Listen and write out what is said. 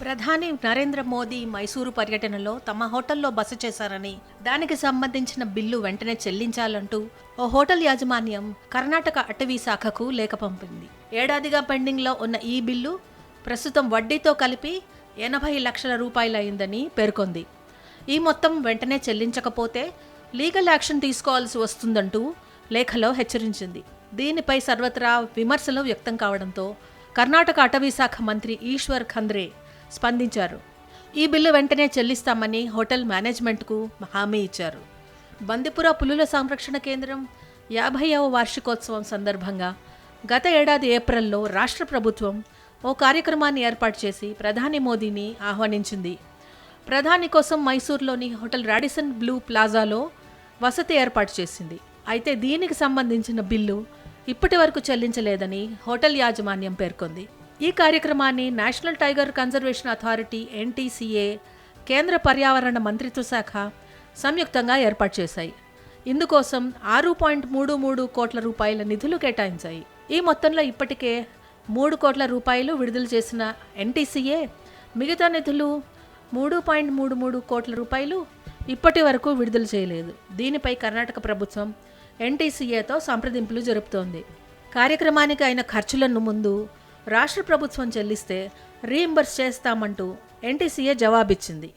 ప్రధాని నరేంద్ర మోదీ మైసూరు పర్యటనలో తమ హోటల్లో బస చేశారని దానికి సంబంధించిన బిల్లు వెంటనే చెల్లించాలంటూ ఓ హోటల్ యాజమాన్యం కర్ణాటక అటవీ శాఖకు లేఖ పంపింది. ఏడాదిగా పెండింగ్లో ఉన్న ఈ బిల్లు ప్రస్తుతం వడ్డీతో కలిపి ఎనభై లక్షల రూపాయలైందని పేర్కొంది. ఈ మొత్తం వెంటనే చెల్లించకపోతే లీగల్ యాక్షన్ తీసుకోవాల్సి వస్తుందంటూ లేఖలో హెచ్చరించింది. దీనిపై సర్వత్రా విమర్శలు వ్యక్తం కావడంతో కర్ణాటక అటవీ శాఖ మంత్రి ఈశ్వర్ ఖంద్రే స్పందించారు. ఈ బిల్లు వెంటనే చెల్లిస్తామని హోటల్ మేనేజ్మెంట్కు హామీ ఇచ్చారు. బందిపుర పులుల సంరక్షణ కేంద్రం యాభైవ వార్షికోత్సవం సందర్భంగా గత ఏడాది ఏప్రిల్లో రాష్ట్ర ప్రభుత్వం ఓ కార్యక్రమాన్ని ఏర్పాటు చేసి ప్రధాని మోదీని ఆహ్వానించింది. ప్రధాని కోసం మైసూర్లోని హోటల్ రాడిసన్ బ్లూ ప్లాజాలో వసతి ఏర్పాటు చేసింది. అయితే దీనికి సంబంధించిన బిల్లు ఇప్పటి వరకు చెల్లించలేదని హోటల్ యాజమాన్యం పేర్కొంది. ఈ కార్యక్రమాన్ని National Tiger Conservation Authority NTCA కేంద్ర పర్యావరణ మంత్రిత్వ శాఖ సంయుక్తంగా ఏర్పాటు చేశాయి. ఇందుకోసం ఆరు పాయింట్ మూడు మూడు కోట్ల రూపాయల నిధులు కేటాయించాయి. ఈ మొత్తంలో ఇప్పటికే మూడు కోట్ల రూపాయలు విడుదల చేసిన ఎన్టీసీఏ మిగతా నిధులు మూడు పాయింట్ మూడు మూడు కోట్ల రూపాయలు ఇప్పటి వరకు విడుదల చేయలేదు. దీనిపై కర్ణాటక ప్రభుత్వం ఎన్టీసీఏతో సంప్రదింపులు జరుపుతోంది. కార్యక్రమానికి అయిన ఖర్చులను ముందు రాష్ట్ర ప్రభుత్వం చెల్లిస్తే రీయింబర్స్ చేస్తామంటూ ఎన్టీసీఏ జవాబిచ్చింది.